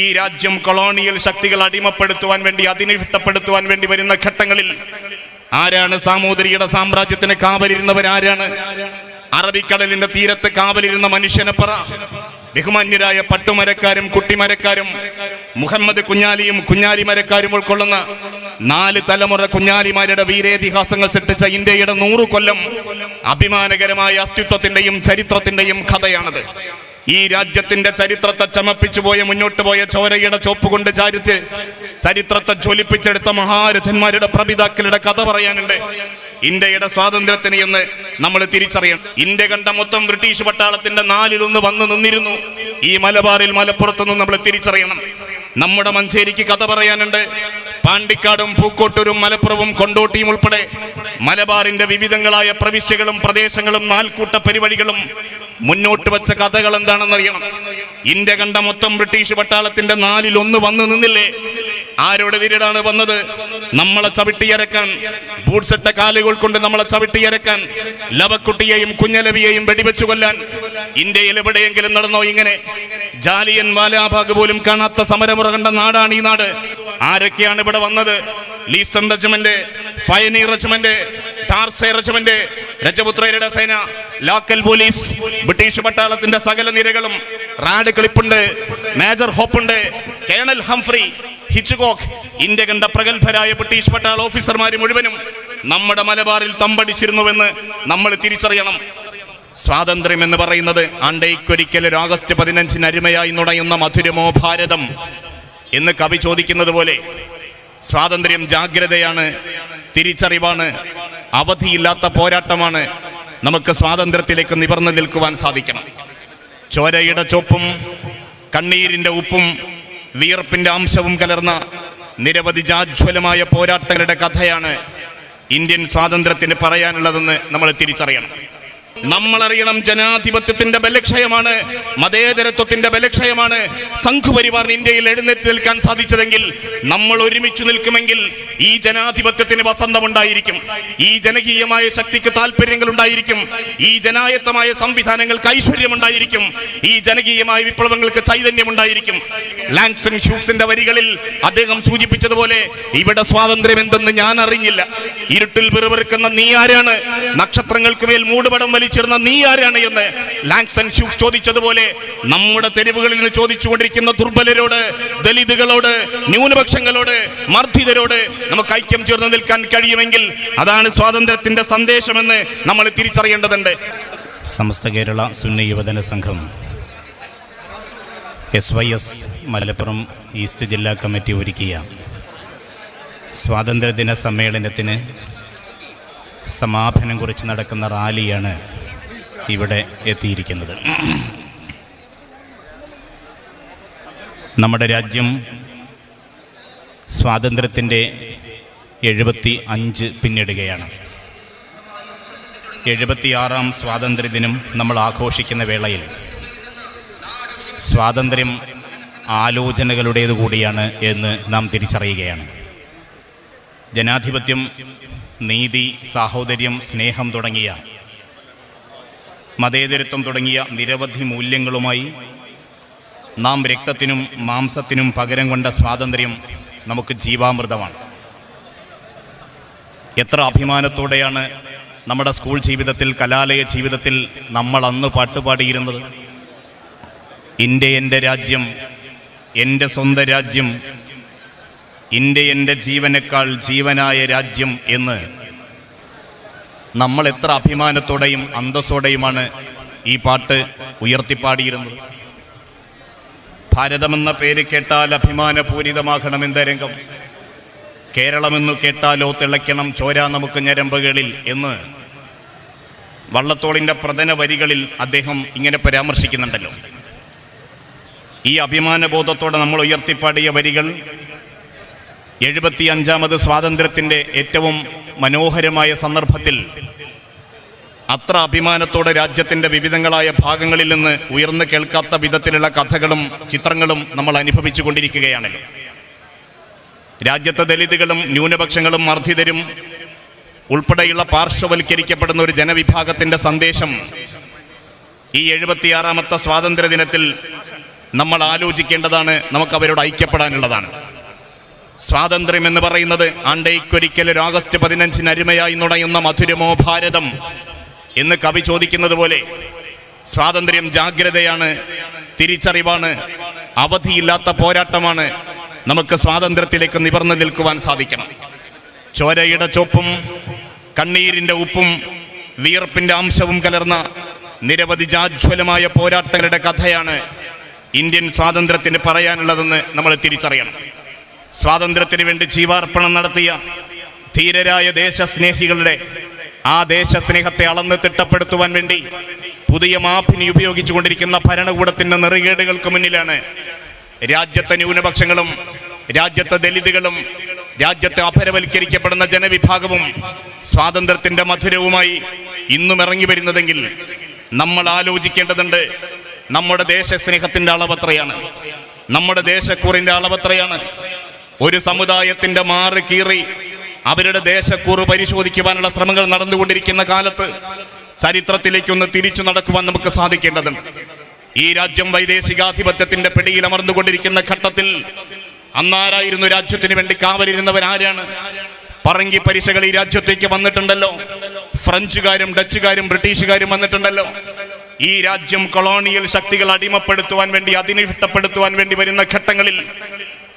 ഈ രാജ്യം കൊളോണിയൽ ശക്തികൾ അടിമപ്പെടുത്തുവാൻ വേണ്ടി അധിനിഷ്ടപ്പെടുത്തുവാൻ വേണ്ടി വരുന്ന ഘട്ടങ്ങളിൽ ആരാണ് സാമൂതിരിയുടെ സാമ്രാജ്യത്തിന് കാവലിരുന്നവരാരാണ് അറബിക്കടലിന്റെ തീരത്ത് കാവലിരുന്ന മനുഷ്യനെ പറ. ബഹുമാന്യരായ പട്ടുമരക്കാരും കുട്ടിമരക്കാരും മുഹമ്മദ് കുഞ്ഞാലിയും കുഞ്ഞാലിമരക്കാരും ഉൾക്കൊള്ളുന്ന നാല് തലമുറ കുഞ്ഞാലിമാരുടെ വീരേതിഹാസങ്ങൾ സൃഷ്ടിച്ച ഇന്ത്യയുടെ നൂറു കൊല്ലം അഭിമാനകരമായ അസ്തിത്വത്തിന്റെയും ചരിത്രത്തിന്റെയും കഥയാണത്. ഈ രാജ്യത്തിന്റെ ചരിത്രത്തെ ചമപ്പിച്ചു പോയ മുന്നോട്ട് പോയ ചോരയുടെ ചോപ്പ് കൊണ്ട് ചാരിച്ച് ചരിത്രത്തെ ജ്വലിപ്പിച്ചെടുത്ത മഹാരഥന്മാരുടെ പ്രപിതാക്കളുടെ കഥ പറയാനുണ്ട്. ഇന്ത്യയുടെ സ്വാതന്ത്ര്യത്തിന് എന്ന് നമ്മൾ തിരിച്ചറിയണം. ഇന്ത്യ കണ്ട മൊത്തം ബ്രിട്ടീഷ് പട്ടാളത്തിന്റെ നാലിലൊന്ന് വന്ന് നിന്നിരുന്നു. ഈ മലബാറിൽ മലപ്പുറത്തുനിന്ന് നമ്മൾ തിരിച്ചറിയണം. നമ്മുടെ മഞ്ചേരിക്ക് കഥ പറയാനുണ്ട്. പാണ്ടിക്കാടും പൂക്കോട്ടൂരും മലപ്പുറവും കൊണ്ടോട്ടിയും ഉൾപ്പെടെ മലബാറിന്റെ വിവിധങ്ങളായ പ്രവിശ്യകളും പ്രദേശങ്ങളും നാൽക്കൂട്ട പരിപാടികളും മുന്നോട്ട് വെച്ച കഥകൾ എന്താണെന്നറിയണം. ഇന്ത്യ കണ്ട മൊത്തം ബ്രിട്ടീഷ് പട്ടാളത്തിന്റെ നാലിൽ ഒന്ന് വന്നു നിന്നില്ലേ? ആരോട് തിരിടാണ് വന്നത്? നമ്മളെ ചവിട്ടിയരക്കാൻ ബൂട്ട്സിട്ട കാലുകൾ കൊണ്ട് നമ്മളെ ചവിട്ടിയരക്കാൻ ലവക്കുട്ടിയെയും കുഞ്ഞലവിയെയും വെടിവെച്ചു കൊല്ലാൻ ഇന്ത്യയിൽ എവിടെയെങ്കിലും നടന്നോ ഇങ്ങനെ? ജാലിയൻ വാലാബാഗ് പോലും കാണാത്ത സമരമുറ കണ്ട നാടാണ് ഈ നാട്. ആരൊക്കെയാണ് ഇവിടെ വന്നത്? ലീസ്റ്റൺ റെജിമെന്റ് ഫൈനി റെജിമെന്റ് ടാർസെ റെജിമെന്റ് രജപുത്രയുടെ സേന ലോക്കൽ പോലീസ് ബ്രിട്ടീഷ് പട്ടാളത്തിന്റെ സകല നിരകളും റാഡ് ക്ലിപ്പുണ്ട് മേജർ ഹോപ്പുണ്ട് കേണൽ ഹംഫ്രി ഹിച്ചുകോക്ക് ഇന്ത്യ കണ്ട പ്രഗത്ഭരായ ബ്രിട്ടീഷ് പട്ടാള ഓഫീസർമാർ മുഴുവനും നമ്മുടെ മലബാറിൽ തമ്പടിച്ചിരുന്നുവെന്ന് നമ്മൾ തിരിച്ചറിയണം. സ്വാതന്ത്ര്യം എന്ന് പറയുന്നത് ആണ്ടേക്കൊരിക്കൽ ഒരു ആഗസ്റ്റ് പതിനഞ്ചിന് അരുമയായി നുണയുന്ന മധുരമോ ഭാരതം എന്ന് കവി ചോദിക്കുന്നത് പോലെ സ്വാതന്ത്ര്യം ജാഗ്രതയാണ് തിരിച്ചറിവാണ് അവധിയില്ലാത്ത പോരാട്ടമാണ് നമുക്ക് സ്വാതന്ത്ര്യത്തിലേക്ക് നിവർന്നു നിൽക്കുവാൻ സാധിക്കണം. ചോരയുടെ ചോപ്പും കണ്ണീരിന്റെ ഉപ്പും വിയർപ്പിന്റെ അംശവും കലർന്ന നിരവധി ജാജ്വലമായ പോരാട്ടങ്ങളുടെ കഥയാണ് ഇന്ത്യൻ സ്വാതന്ത്ര്യത്തിന് പറയാനുള്ളതെന്ന് നമ്മൾ തിരിച്ചറിയണം. നമ്മളറിയണം ജനാധിപത്യത്തിന്റെ ബലക്ഷയമാണ് മതേതരത്വത്തിന്റെ ബലക്ഷയമാണ്. സംഘപരിവാറിന് ഇന്ത്യയിൽ എഴുന്നേറ്റ് നിൽക്കാൻ സാധിച്ചതെങ്കിൽ നമ്മൾ ഒരുമിച്ച് നിൽക്കുമെങ്കിൽ ഈ ജനാധിപത്യത്തിന് വസന്തമുണ്ടായിരിക്കും. ഈ ജനകീയമായ ശക്തിക്ക് താല്പര്യങ്ങൾ ഉണ്ടായിരിക്കും ഈ ജനായത്തമായ സംവിധാനങ്ങൾക്ക് ഐശ്വര്യമുണ്ടായിരിക്കും. ഈ ജനകീയമായ വിപ്ലവങ്ങൾക്ക് ചൈതന്യം ഉണ്ടായിരിക്കും ലാൻസ്റ്റൺ ഷൂക്സിന്റെ വരികളിൽ അദ്ദേഹം സൂചിപ്പിച്ചതുപോലെ ഇവിടെ സ്വാതന്ത്ര്യം എന്തെന്ന് ഞാൻ അറിഞ്ഞില്ല ഇരുട്ടിൽ പിറുപിറുക്കുന്ന നീ ആരാണ്? നക്ഷത്രങ്ങൾക്ക് മേൽ മൂടുപടം വലിച്ചിരുന്ന നീ ആരാണ് എന്ന് ലാങ്സൺ ചോദിച്ചതുപോലെ നമ്മുടെ തെരുവുകളിൽ നിന്ന് ചോദിച്ചുകൊണ്ടിരിക്കുന്ന ദുർബലരോട് ദലിതുകളോട് ന്യൂനപക്ഷങ്ങളോട് മർദ്ദിതരോട് നമുക്ക് ഐക്യം ചേർന്ന് നിൽക്കാൻ കഴിയുമെങ്കിൽ അതാണ് സ്വാതന്ത്ര്യത്തിന്റെ സന്ദേശമെന്ന് നമ്മൾ തിരിച്ചറിയേണ്ടതുണ്ട്. സമസ്ത Kerala Sunni Yuvajana Sangham S Y S Malappuram east ജില്ലാ കമ്മിറ്റി ഒരുക്കിയ സ്വാതന്ത്ര്യദിന സമ്മേളനത്തിന് സമാപനം കുറിച്ച് നടക്കുന്ന റാലിയാണ് ഇവിടെ എത്തിയിരിക്കുന്നത്. നമ്മുടെ രാജ്യം സ്വാതന്ത്ര്യത്തിന്റെ എഴുപത്തി അഞ്ച് പിന്നിടുകയാണ്. എഴുപത്തിയാറാം സ്വാതന്ത്ര്യദിനം നമ്മൾ ആഘോഷിക്കുന്ന വേളയിൽ സ്വാതന്ത്ര്യം ആലോചനകളുടേതു കൂടിയാണ് എന്ന് നാം തിരിച്ചറിയുകയാണ്. ജനാധിപത്യം നീതി സാഹോദര്യം സ്നേഹം തുടങ്ങിയ മതേതരത്വം തുടങ്ങിയ നിരവധി മൂല്യങ്ങളുമായി നാം രക്തത്തിനും മാംസത്തിനും പകരം കൊണ്ട സ്വാതന്ത്ര്യം നമുക്ക് ജീവാമൃതമാണ്. എത്ര അഭിമാനത്തോടെയാണ് നമ്മുടെ സ്കൂൾ ജീവിതത്തിൽ കലാലയ ജീവിതത്തിൽ നമ്മൾ അന്ന് പാട്ടുപാടിയിരുന്നത് ഇന്ത്യ എന്റെ രാജ്യം എന്റെ സ്വന്തം രാജ്യം ഇന്ത്യ എന്റെ ജീവനേക്കാൾ ജീവനായ രാജ്യം എന്ന് നമ്മൾ എത്ര അഭിമാനത്തോടെയും അന്തസ്സോടെയുമാണ് ഈ പാട്ട് ഉയർത്തിപ്പാടിയിരുന്നത്. ഭാരതമെന്ന പേര് കേട്ടാൽ അഭിമാനപൂരിതമാകണമെന്ന രംഗം. കേരളമെന്നു കേട്ടാലോ തിളയ്ക്കണം ചോരാ നമുക്ക് ഞരമ്പുകളിൽ എന്ന് വള്ളത്തോളിന്റെ പ്രധാന വരികളിൽ അദ്ദേഹം ഇങ്ങനെ പരാമർശിക്കുന്നുണ്ടല്ലോ. ഈ അഭിമാനബോധത്തോടെ നമ്മൾ ഉയർത്തിപ്പാടിയ വരികൾ എഴുപത്തി അഞ്ചാമത് സ്വാതന്ത്ര്യത്തിന്റെ ഏറ്റവും മനോഹരമായ സന്ദർഭത്തിൽ അത്ര അഭിമാനത്തോടെ രാജ്യത്തിന്റെ വിവിധങ്ങളായ ഭാഗങ്ങളിൽ നിന്ന് ഉയർന്നു കേൾക്കാത്ത വിധത്തിലുള്ള കഥകളും ചിത്രങ്ങളും നമ്മൾ അനുഭവിച്ചു കൊണ്ടിരിക്കുകയാണല്ലോ രാജ്യത്തെ ദലിതുകളും ന്യൂനപക്ഷങ്ങളും മർദ്ദിതരും ഉൾപ്പെടെയുള്ള പാർശ്വവൽക്കരിക്കപ്പെടുന്ന ഒരു ജനവിഭാഗത്തിന്റെ സന്ദേശം ഈ എഴുപത്തിയാറാമത്തെ സ്വാതന്ത്ര്യ ദിനത്തിൽ നമ്മൾ ആലോചിക്കേണ്ടതാണ് നമുക്ക് അവരോട് ഐക്യപ്പെടാനുള്ളതാണ്. സ്വാതന്ത്ര്യം എന്ന് പറയുന്നത് ആണ്ടേക്കൊരിക്കൽ ഒരു ആഗസ്റ്റ് പതിനഞ്ചിന് അരുമയായി നുണയുന്ന മധുരമോ ഭാരതം എന്ന് കവി ചോദിക്കുന്നത് പോലെ സ്വാതന്ത്ര്യം ജാഗ്രതയാണ് തിരിച്ചറിവാണ് അവധിയില്ലാത്ത പോരാട്ടമാണ് നമുക്ക് സ്വാതന്ത്ര്യത്തിലേക്ക് നിവർന്നു നിൽക്കുവാൻ സാധിക്കണം. ചോരയുടെ ചൊപ്പും കണ്ണീരിന്റെ ഉപ്പും വിയർപ്പിന്റെ അംശവും കലർന്ന നിരവധി ജാജ്വലമായ പോരാട്ടങ്ങളുടെ കഥയാണ് ഇന്ത്യൻ സ്വാതന്ത്ര്യത്തിന് പറയാനുള്ളതെന്ന് നമ്മൾ തിരിച്ചറിയണം. സ്വാതന്ത്ര്യത്തിന് വേണ്ടി ജീവാർപ്പണം നടത്തിയ ധീരരായ ദേശസ്നേഹികളുടെ ആ ദേശസ്നേഹത്തെ അളന്ന് തിട്ടപ്പെടുത്തുവാൻ വേണ്ടി പുതിയ മാപ്പിനി ഉപയോഗിച്ചുകൊണ്ടിരിക്കുന്ന ഭരണകൂടത്തിന്റെ നെറുകേടുകൾക്ക് മുന്നിലാണ് രാജ്യത്തെ ന്യൂനപക്ഷങ്ങളും രാജ്യത്തെ ദലിതുകളും രാജ്യത്തെ അപരവൽക്കരിക്കപ്പെടുന്ന ജനവിഭാഗവും സ്വാതന്ത്ര്യത്തിന്റെ മധുരവുമായി ഇന്നും ഇറങ്ങി വരുന്നതെങ്കിൽ നമ്മൾ ആലോചിക്കേണ്ടതുണ്ട് നമ്മുടെ ദേശസ്നേഹത്തിന്റെ അളവത്രയാണ്. നമ്മുടെ ദേശക്കൂറിന്റെ അളവത്രയാണ്. ഒരു സമുദായത്തിന്റെ മാറ് കീറി അവരുടെ ദേശക്കൂറ് പരിശോധിക്കുവാനുള്ള ശ്രമങ്ങൾ നടന്നുകൊണ്ടിരിക്കുന്ന കാലത്ത് ചരിത്രത്തിലേക്കൊന്ന് തിരിച്ചു നടക്കുവാൻ നമുക്ക് സാധിക്കേണ്ടതുണ്ട്. ഈ രാജ്യം വൈദേശികാധിപത്യത്തിന്റെ പിടിയിൽ അമർന്നുകൊണ്ടിരിക്കുന്ന ഘട്ടത്തിൽ അന്നാരായിരുന്നു രാജ്യത്തിന് വേണ്ടി കാവലിരുന്നവൻ ആരാണ്? പറങ്കി പരീക്ഷകൾ ഈ രാജ്യത്തേക്ക് വന്നിട്ടുണ്ടല്ലോ. ഫ്രഞ്ചുകാരും ഡച്ചുകാരും ബ്രിട്ടീഷുകാരും വന്നിട്ടുണ്ടല്ലോ. ഈ രാജ്യം കൊളോണിയൽ ശക്തികൾ അടിമപ്പെടുത്തുവാൻ വേണ്ടി അധിനിഷ്ടപ്പെടുത്തുവാൻ വേണ്ടി വരുന്ന ഘട്ടങ്ങളിൽ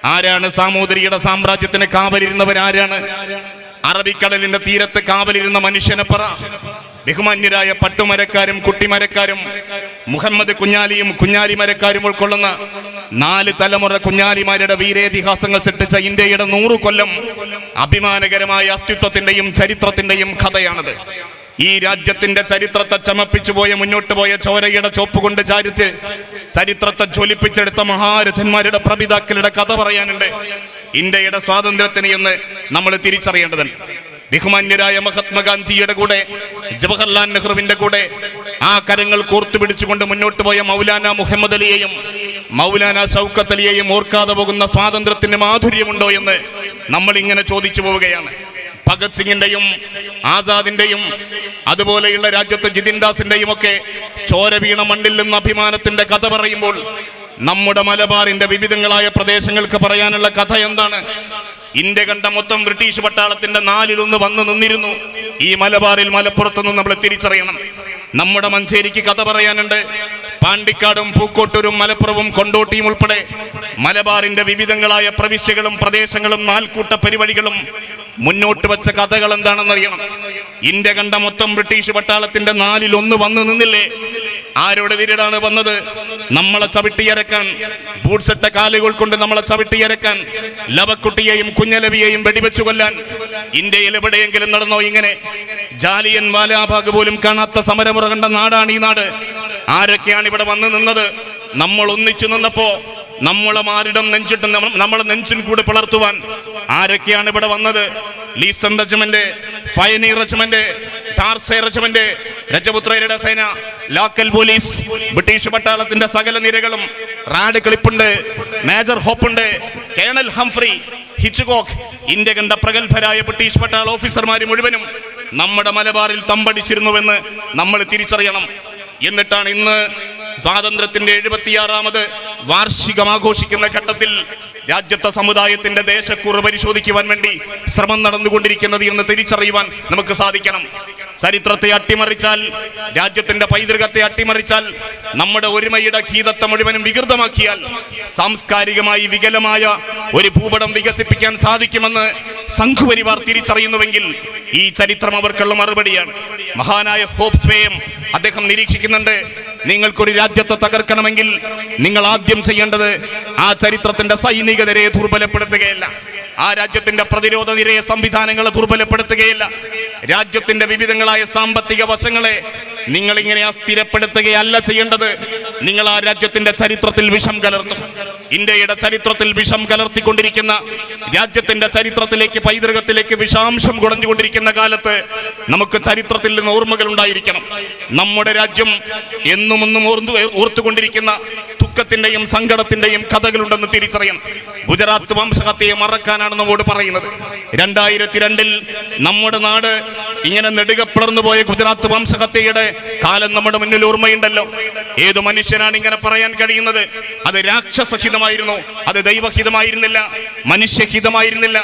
ആരാണ് സാമൂതിരിയുടെ സാമ്രാജ്യത്തിന് കാവലിരുന്നവർ ആരാണ്? അറബിക്കടലിന്റെ തീരത്ത് കാവലിരുന്ന മനുഷ്യനെ പറ. ബഹുമാന്യരായ പട്ടുമരക്കാരും കുട്ടിമരക്കാരും മുഹമ്മദ് കുഞ്ഞാലിയും കുഞ്ഞാലി മരക്കാരും ഉൾക്കൊള്ളുന്ന നാല് തലമുറ കുഞ്ഞാലിമാരുടെ വീരേതിഹാസങ്ങൾ സൃഷ്ടിച്ച ഇന്ത്യയുടെ നൂറു കൊല്ലം അഭിമാനകരമായ അസ്തിത്വത്തിന്റെയും ചരിത്രത്തിന്റെയും കഥയാണത്. ഈ രാജ്യത്തിന്റെ ചരിത്രത്തെ ചമപ്പിച്ചു പോയ മുന്നോട്ട് പോയ ചോരയുടെ ചോപ്പ് കൊണ്ട് ചാരിച്ച് ചരിത്രത്തെ ജ്വലിപ്പിച്ചെടുത്ത മഹാരഥന്മാരുടെ പ്രപിതാക്കളുടെ കഥ പറയാനുണ്ട്. ഇന്ത്യയുടെ സ്വാതന്ത്ര്യത്തിന് എന്ന് നമ്മൾ തിരിച്ചറിയേണ്ടതുണ്ട്. ബഹുമാന്യരായ മഹാത്മാഗാന്ധിയുടെ കൂടെ ജവഹർലാൽ നെഹ്റുവിന്റെ കൂടെ ആ കരങ്ങൾ കോർത്തു പിടിച്ചുകൊണ്ട് മുന്നോട്ട് പോയ മൗലാന മുഹമ്മദ് അലിയെയും മൗലാന ഷൗക്കത്ത് അലിയെയും ഓർക്കാതെ പോകുന്ന സ്വാതന്ത്ര്യത്തിന് മാധുര്യമുണ്ടോ എന്ന് നമ്മൾ ഇങ്ങനെ ചോദിച്ചു പോവുകയാണ്. ഭഗത് സിംഗിന്റെയും ആസാദിന്റെയും അതുപോലെയുള്ള രാജ്യത്ത് ജിതിൻ ദാസിന്റെയും ഒക്കെ ചോര വീണ മണ്ണിൽ നിന്ന് അഭിമാനത്തിന്റെ കഥ പറയുമ്പോൾ നമ്മുടെ മലബാറിന്റെ വിവിധങ്ങളായ പ്രദേശങ്ങൾക്ക് പറയാനുള്ള കഥ എന്താണ്? ഇന്ത്യ കണ്ട മൊത്തം ബ്രിട്ടീഷ് പട്ടാളത്തിന്റെ നാലിലൊന്ന് വന്നു നിന്നിരുന്നു. ഈ മലബാറിൽ മലപ്പുറത്തുനിന്ന് നമ്മൾ തിരിച്ചറിയണം. നമ്മുടെ മഞ്ചേരിക്ക് കഥ പറയാനുണ്ട്. പാണ്ടിക്കാടും പൂക്കോട്ടൂരും മലപ്പുറവും കൊണ്ടോട്ടിയും ഉൾപ്പെടെ മലബാറിന്റെ വിവിധങ്ങളായ പ്രവിശ്യകളും പ്രദേശങ്ങളും നാൽക്കൂട്ട പരിപാടികളും മുന്നോട്ട് വച്ച കഥകൾ എന്താണെന്നറിയണം. ഇന്ത്യ കണ്ട മൊത്തം ബ്രിട്ടീഷ് പട്ടാളത്തിന്റെ നാലിൽ ഒന്ന് വന്നു നിന്നില്ലേ? ആരോട് തിരിടാണ് വന്നത്? നമ്മളെ ചവിട്ടിയരക്കാൻ ബൂട്ട്സിട്ട കാലുകൾ കൊണ്ട് നമ്മളെ ചവിട്ടിയരക്കാൻ ലവക്കുട്ടിയെയും കുഞ്ഞലവിയെയും വെടിവെച്ചു കൊല്ലാൻ ഇന്ത്യയിൽ എവിടെയെങ്കിലും നടന്നോ ഇങ്ങനെ? ജാലിയൻ വാലാഭാഗ് പോലും കാണാത്ത സമരമുറ കണ്ട നാടാണ് ഈ നാട്. ആരൊക്കെയാണ് ഇവിടെ വന്നു നിന്നത്? നമ്മൾ ഒന്നിച്ചു നിന്നപ്പോ നമ്മളെ മാരിടം നെഞ്ചിട്ട് നമ്മ- നമ്മളെ നെഞ്ചിൻ കൂടെ പിളർത്തുവാൻ ആരൊക്കെയാണ് ഇവിടെ വന്നത്? ലീസ്റ്റൺ റെജിമെന്റ് ഫയനി റെജിമെന്റ് ടാർസെ റെജിമെന്റ് രജപുത്രയുടെ സേന ലോക്കൽ പോലീസ് ബ്രിട്ടീഷ് പട്ടാളത്തിന്റെ സകല നിരകളും റാഡ് ക്ലിപ്പുണ്ട് മേജർ ഹോപ്പുണ്ട് കേണൽ ഹംഫ്രി ഹിച്ചുകോക്ക് ഇന്ത്യ കണ്ട പ്രഗത്ഭരായ ബ്രിട്ടീഷ് പട്ടാള ഓഫീസർമാർ മുഴുവനും നമ്മുടെ മലബാറിൽ തമ്പടിച്ചിരുന്നുവെന്ന് നമ്മൾ തിരിച്ചറിയണം. എന്നിട്ടാണ് ഇന്ന് സ്വാതന്ത്ര്യത്തിന്റെ എഴുപത്തിയാറാമത് വാർഷികം ആഘോഷിക്കുന്ന ഘട്ടത്തിൽ രാജ്യത്തെ സമുദായത്തിന്റെ ദേശക്കൂറ് പരിശോധിക്കുവാൻ വേണ്ടി ശ്രമം നടന്നുകൊണ്ടിരിക്കുന്നത് എന്ന് തിരിച്ചറിയുവാൻ നമുക്ക് സാധിക്കണം. ചരിത്രത്തെ അട്ടിമറിച്ചാൽ രാജ്യത്തിന്റെ പൈതൃകത്തെ അട്ടിമറിച്ചാൽ നമ്മുടെ ഒരുമയുടെ ഗീതത്തെ മുഴുവനും വികൃതമാക്കിയാൽ സാംസ്കാരികമായി വികലമായ ഒരു ഭൂപടം വികസിപ്പിക്കാൻ സാധിക്കുമെന്ന് സംഘപരിവാർ തിരിച്ചറിയുന്നുവെങ്കിൽ ഈ ചരിത്രം അവർക്കുള്ള മറുപടിയാണ്. മഹാനായ ഹോപ്സ്വേയം അദ്ദേഹം നിരീക്ഷിക്കുന്നുണ്ട് നിങ്ങൾക്കൊരു രാജ്യത്തെ തകർക്കണമെങ്കിൽ നിങ്ങൾ ആദ്യം ചെയ്യേണ്ടത് ആ ചരിത്രത്തിന്റെ സൈനിക നിരയെ ദുർബലപ്പെടുത്തുകയല്ല. ആ രാജ്യത്തിന്റെ പ്രതിരോധ നിരയെ സംവിധാനങ്ങളെ ദുർബലപ്പെടുത്തുകയില്ല. രാജ്യത്തിന്റെ വിവിധങ്ങളായ സാമ്പത്തിക വശങ്ങളെ നിങ്ങൾ ഇങ്ങനെ അസ്ഥിരപ്പെടുത്തുകയല്ല ചെയ്യേണ്ടത്. നിങ്ങൾ ആ രാജ്യത്തിന്റെ ചരിത്രത്തിൽ വിഷം കലർത്തും. ഇന്ത്യയുടെ ചരിത്രത്തിൽ വിഷം കലർത്തിക്കൊണ്ടിരിക്കുന്ന രാജ്യത്തിന്റെ ചരിത്രത്തിലേക്ക് പൈതൃകത്തിലേക്ക് വിഷാംശം കുടഞ്ഞുകൊണ്ടിരിക്കുന്ന കാലത്ത് നമുക്ക് ചരിത്രത്തിൽ നിന്ന് ഓർമ്മകൾ ഉണ്ടായിരിക്കണം. നമ്മുടെ രാജ്യം എന്നും ഒന്നും ഓർന്നു ഓർത്തുകൊണ്ടിരിക്കുന്ന ദുഃഖത്തിന്റെയും സങ്കടത്തിന്റെയും കഥകളുണ്ടെന്ന് തിരിച്ചറിയണം ഗുജറാത്ത് വംശഹത്യയെ മറക്കാനാണ് നമ്മോട് പറയുന്നത്. രണ്ടായിരത്തി രണ്ടിൽ നമ്മുടെ നാട് ഇങ്ങനെ നെടുക പിളർന്നു പോയ ഗുജറാത്ത് വംശഹത്യയുടെ കാലം നമ്മുടെ മുന്നിൽ ഓർമ്മയുണ്ടല്ലോ. ഏത് മനുഷ്യനാണ് ഇങ്ങനെ പറയാൻ കഴിയുന്നത്? അത് രാക്ഷസഹിതമായിരുന്നു. അത് ദൈവഹിതമായിരുന്നില്ല. മനുഷ്യഹിതമായിരുന്നില്ല.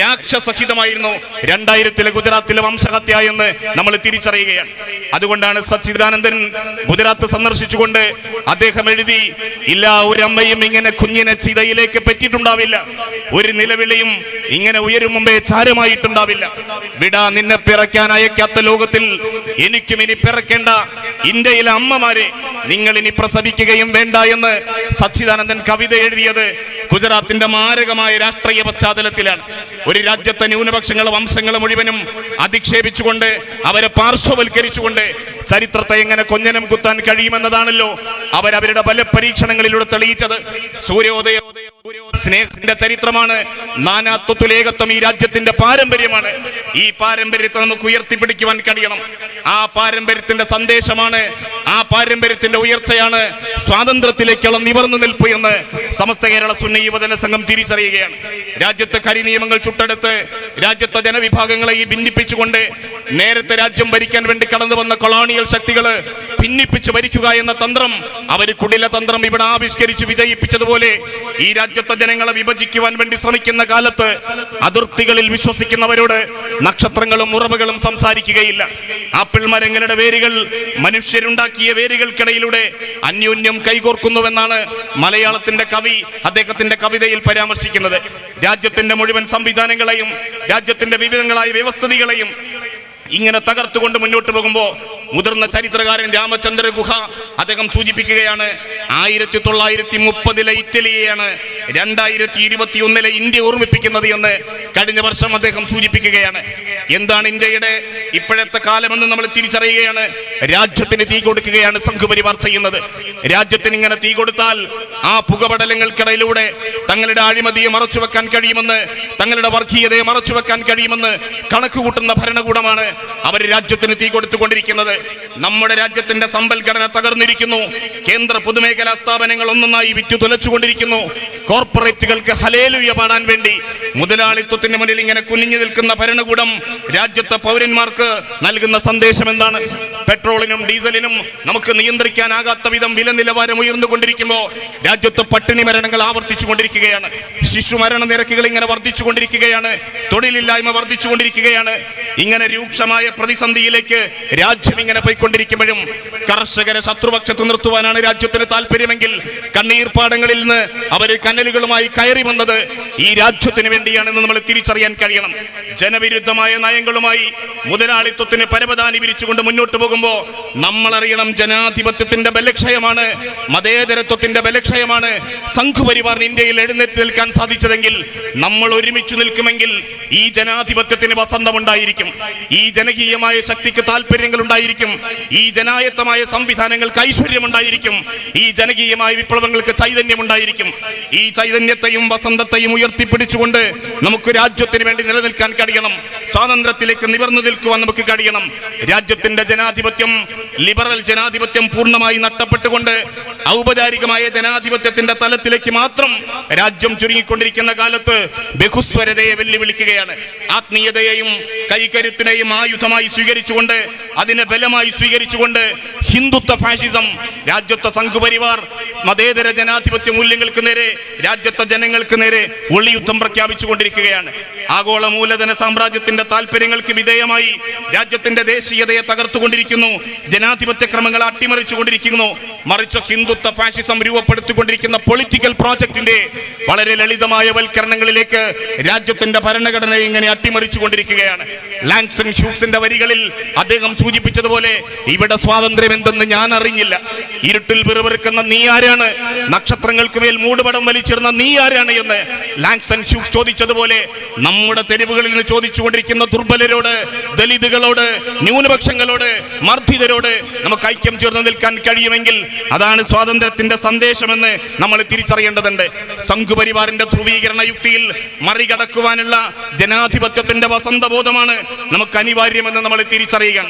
രാക്ഷസഹിതമായിരുന്നു രണ്ടായിരത്തിലെ ഗുജറാത്തിലെ വംശഹത്യ എന്ന് നമ്മൾ തിരിച്ചറിയുകയാണ്. അതുകൊണ്ടാണ് സച്ചിദാനന്ദൻ ഗുജറാത്ത് സന്ദർശിച്ചുകൊണ്ട് അദ്ദേഹം എഴുതി ഇല്ല അമ്മയും ഇങ്ങനെ കുഞ്ഞിനെ ചിതയിലേക്ക് പറ്റിയിട്ടുണ്ടാവില്ല. ഒരു നിലവിളിയും ഇങ്ങനെ ഉയരും മുമ്പേ ചാരമായിട്ടുണ്ടാവില്ല. വിടാ നിന്നെ പിറക്കാൻ അയക്കാത്ത ലോകത്തിൽ എനിക്കും ഇനി പിറക്കേണ്ട ഇന്ത്യയിലെ അമ്മമാരെ നിങ്ങൾ ഇനി പ്രസവിക്കുകയും വേണ്ട എന്ന് സച്ചിദാനന്ദൻ കവിത എഴുതിയത് ഗുജറാത്തിന്റെ മാരകമായ രാഷ്ട്രീയ പശ്ചാത്തലത്തിലാണ്. ഒരു രാജ്യത്തെ ന്യൂനപക്ഷങ്ങൾ വംശങ്ങൾ മുഴുവനും അധിക്ഷേപിച്ചുകൊണ്ട് അവരെ പാർശ്വവൽക്കരിച്ചുകൊണ്ട് ചരിത്രത്തെ എങ്ങനെ കൊഞ്ഞനം കുത്താൻ കഴിയുമെന്നതാണല്ലോ. അവരവരുടെ പല പരീക്ഷണങ്ങളിലൂടെ തെളിയിച്ചത്. സൂര്യോദയ സ്നേഹത്തിന്റെ ചരിത്രമാണ്. നാനാത്വത്തിലേകത്വം ഈ രാജ്യത്തിന്റെ പാരമ്പര്യമാണ്. ഈ പാരമ്പര്യത്തെ നമുക്ക് ഉയർത്തിപ്പിടിക്കുവാൻ കഴിയണം. ആ പാരമ്പര്യത്തിന്റെ സന്ദേശമാണ് ആ പാരമ്പര്യത്തിന്റെ ഉയർച്ചയാണ് സ്വാതന്ത്ര്യത്തിലേക്കുള്ള നിവർന്നു നിൽപ്പ് എന്ന് സമസ്ത കേരള സുന്നി യുവജന സംഘം തിരിച്ചറിയുകയാണ്. രാജ്യത്തെ കരിനിയമങ്ങൾ ചുട്ടെടുത്ത് രാജ്യത്തെ ജനവിഭാഗങ്ങളെ ഈ ഭിന്നിപ്പിച്ചുകൊണ്ട് നേരത്തെ രാജ്യം ഭരിക്കാൻ വേണ്ടി കടന്നു വന്ന കൊളോണിയൽ ശക്തികൾ ഭിന്നിപ്പിച്ച് ഭരിക്കുക എന്ന തന്ത്രം അവർ കുടില തന്ത്രം ഇവിടെ ആവിഷ്കരിച്ച് വിജയിപ്പിച്ചതുപോലെ ഈ രാജ്യത്തെ ജനങ്ങളെ വിഭജിക്കുവാൻ വേണ്ടി ശ്രമിക്കുന്ന കാലത്ത് അതിർത്തികളിൽ വിശ്വസിക്കുന്നവരോട് നക്ഷത്രങ്ങളും ഉറവുകളും സംസാരിക്കുകയില്ല. ആപ്പിൾ മരങ്ങളുടെ വേരുകൾ മനുഷ്യരുണ്ടാക്കിയ വേരുകൾക്കിടയിലൂടെ അന്യോന്യം കൈകോർക്കുന്നുവെന്നാണ് മലയാളത്തിന്റെ കവി അദ്ദേഹത്തിന്റെ കവിതയിൽ പരാമർശിക്കുന്നത്. രാജ്യത്തിന്റെ മുഴുവൻ സംവിധാനങ്ങളെയും രാജ്യത്തിന്റെ വിവിധങ്ങളായ വ്യവസ്ഥിതികളെയും ഇങ്ങനെ തകർത്തുകൊണ്ട് മുന്നോട്ട് പോകുമ്പോൾ മുതിർന്ന ചരിത്രകാരൻ രാമചന്ദ്ര ഗുഹ അദ്ദേഹം സൂചിപ്പിക്കുകയാണ് ആയിരത്തി തൊള്ളായിരത്തി മുപ്പതിലെ ഇറ്റലിയെയാണ് രണ്ടായിരത്തി ഇരുപത്തി ഒന്നിലെ ഇന്ത്യ ഓർമ്മിപ്പിക്കുന്നത് എന്ന് കഴിഞ്ഞ വർഷം അദ്ദേഹം സൂചിപ്പിക്കുകയാണ്. എന്താണ് ഇന്ത്യയുടെ ഇപ്പോഴത്തെ കാലമെന്ന് നമ്മൾ തിരിച്ചറിയുകയാണ്. രാജ്യത്തിന് തീ കൊടുക്കുകയാണ് സംഘപരിവാർ ചെയ്യുന്നത്. രാജ്യത്തിന് ഇങ്ങനെ തീ കൊടുത്താൽ ആ പുകപടലങ്ങൾക്കിടയിലൂടെ തങ്ങളുടെ അഴിമതിയെ മറച്ചുവെക്കാൻ കഴിയുമെന്ന് തങ്ങളുടെ വർഗീയതയെ മറച്ചു വെക്കാൻ കഴിയുമെന്ന് കണക്കുകൂട്ടുന്ന ഭരണകൂടമാണ് അവർ രാജ്യത്തിന് തീ കൊടുത്തുകൊണ്ടിരിക്കുന്നത്. നമ്മുടെ രാജ്യത്തിന്റെ സമ്പൽഘടന തകർന്നിരിക്കുന്നു. കേന്ദ്ര പൊതുമേഖലാ സ്ഥാപനങ്ങൾ ഒന്നൊന്നായി വിറ്റു തുലച്ചുകൊണ്ടിരിക്കുന്നു. കോർപ്പറേറ്റുകൾക്ക് ഹലേലുയ പാടാൻ വേണ്ടി മുതലാളിത്വത്തിന് മുന്നിൽ ഇങ്ങനെ കുനിഞ്ഞു നിൽക്കുന്ന ഭരണകൂടം രാജ്യത്തെ പൗരന്മാർക്ക് നൽകുന്ന സന്ദേശം എന്താണ്? പെട്രോളിനും ഡീസലിനും നമുക്ക് നിയന്ത്രിക്കാനാകാത്ത വിധം വില നിലവാരം ഉയർന്നുകൊണ്ടിരിക്കുമ്പോൾ രാജ്യത്ത് പട്ടിണി മരണങ്ങൾ ആവർത്തിച്ചു കൊണ്ടിരിക്കുകയാണ് ശിശു മരണ നിരക്കുകൾ ഇങ്ങനെ വർദ്ധിച്ചു കൊണ്ടിരിക്കുകയാണ് തൊഴിലില്ലായ്മ വർദ്ധിച്ചുകൊണ്ടിരിക്കുകയാണ്. ഇങ്ങനെ രൂക്ഷമായ പ്രതിസന്ധിയിലേക്ക് രാജ്യം ഇങ്ങനെ പോയിക്കൊണ്ടിരിക്കുമ്പോഴും കർഷകരെ ശത്രുപക്ഷത്ത് നിർത്തുവാനാണ് രാജ്യത്തിന് താല്പര്യമെങ്കിൽ കണ്ണീർപ്പാടങ്ങളിൽ നിന്ന് അവർ കനലുകളുമായി കയറി വന്നത് ഈ രാജ്യത്തിന് വേണ്ടിയാണെന്ന് നമ്മൾ തിരിച്ചറിയാൻ കഴിയണം. ജനവിരുദ്ധമായ നയങ്ങളുമായി മുതലാളിത്വത്തിന് പരവതാനി വിരിച്ചുകൊണ്ട് മുന്നോട്ട് പോകുമ്പോൾ നമ്മൾ അറിയണം ജനാധിപത്യത്തിന്റെ ബലക്ഷയമാണ് മതേതരത്വത്തിന്റെ ബലക്ഷയമാണ്. സംഘപരിവാറിന് ഇന്ത്യയിൽ എഴുന്നേറ്റ് നിൽക്കാൻ സാധിച്ചതെങ്കിൽ നമ്മൾ ഒരുമിച്ച് നിൽക്കുമെങ്കിൽ ഈ ജനാധിപത്യത്തിന് വസന്തമുണ്ടായിരിക്കും. ഈ ജനകീയമായ ശക്തിക്ക് താല്പര്യങ്ങൾ ഉണ്ടായിരിക്കും. ഈ ജനായത്തമായ സംവിധാനങ്ങൾക്ക് ഐശ്വര്യമുണ്ടായിരിക്കും. ഈ ജനകീയമായ വിപ്ലവങ്ങൾക്ക് ചൈതന്യമുണ്ടായിരിക്കും. ഈ ചൈതന്യത്തെയും വസന്തത്തെയും ഉയർത്തിപ്പിടിച്ചുകൊണ്ട് നമുക്ക് രാജ്യത്തിന് വേണ്ടി നിലനിൽക്കാൻ കഴിയണം. സ്വാതന്ത്ര്യത്തിലേക്ക് നിവർന്നു നിൽക്കുവാൻ നമുക്ക് കഴിയണം. രാജ്യത്തിന്റെ ജനാധിപത്യം ലിബറൽ ജനാധിപത്യം പൂർണമായി നഷ്ടപ്പെട്ടുകൊണ്ട് ഔപചാരികമായ ജനാധിപത്യത്തിന്റെ തലത്തിലേക്ക് മാത്രം രാജ്യം ചുരുങ്ങിക്കൊണ്ടിരിക്കുന്ന കാലത്ത് ബഹുസ്വരതയെ വെല്ലുവിളിക്കുകയാണ്. ആത്മീയതയെയും കൈകരുത്തിനെയും ആയുധമായി സ്വീകരിച്ചുകൊണ്ട് അതിനെ ബലമായി സ്വീകരിച്ചുകൊണ്ട് ഹിന്ദുത്വ ഫാഷിസം രാജ്യത്തെ സംഘപരിവാർ മതേതര ജനാധിപത്യ മൂല്യങ്ങൾക്ക് നേരെ രാജ്യത്തെ ജനങ്ങൾക്ക് നേരെ ഒളിയുദ്ധം പ്രഖ്യാപിച്ചുകൊണ്ടിരിക്കുകയാണ്. ആഗോള മൂലധന സാമ്രാജ്യത്തിന്റെ താല്പര്യങ്ങൾക്ക് വിധേയമായി രാജ്യത്തിന്റെ ദേശീയതയെ തകർത്തുകൊണ്ടിരിക്കുന്നു. ജനാധിപത്യ ക്രമങ്ങൾ അട്ടിമറിച്ചു കൊണ്ടിരിക്കുന്നു മറിച്ച് ഹിന്ദുത്വ ഫാഷിസം രൂപപ്പെടുത്തിക്കൊണ്ടിരിക്കുന്ന പൊളിറ്റിക്കൽ പ്രോജക്റ്റിന്റെ വളരെ ലളിതമായ വൽക്കരണങ്ങളിലേക്ക് രാജ്യത്തിന്റെ ഭരണഘടന ഇങ്ങനെ അട്ടിമറിച്ചു കൊണ്ടിരിക്കുകയാണ് ലാങ്സ്റ്റൺ ഹ്യൂക്സിന്റെ വരികളിൽ അദ്ദേഹം സൂചിപ്പിച്ചതുപോലെ ഇവിടെ സ്വാതന്ത്ര്യം എന്തെന്ന് ഞാൻ അറിഞ്ഞില്ല ഇരുട്ടിൽ പിറുപിറുക്കുന്ന നീ ആരാണ്? നക്ഷത്രങ്ങൾക്ക് മേൽ മൂടുപടം വലിച്ചിടുന്ന നീ ആരാണ്? എന്ന് ലാങ്സ്റ്റൺ ഹ്യൂക്സ് ചോദിച്ചതുപോലെ നമ്മുടെ തെരുവുകളിൽ നിന്ന് ചോദിച്ചുകൊണ്ടിരിക്കുന്ന ദുർബലരോട് ദലിതുകളോട് ന്യൂനപക്ഷങ്ങളോട് മർദ്ദിതരോട് നമുക്ക് ഐക്യം ചേർന്ന് നിൽക്കാൻ കഴിയുമെങ്കിൽ അതാണ് സ്വാതന്ത്ര്യത്തിന്റെ സന്ദേശമെന്ന് നമ്മൾ തിരിച്ചറിയേണ്ടതുണ്ട്. സംഘപരിവാറിന്റെ ധ്രുവീകരണ യുക്തിയിൽ മറികടക്കുവാനുള്ള ജനാധിപത്യത്തിന്റെ വസന്തബോധമാണ് നമുക്ക് അനിവാര്യമെന്ന് നമ്മൾ തിരിച്ചറിയുക.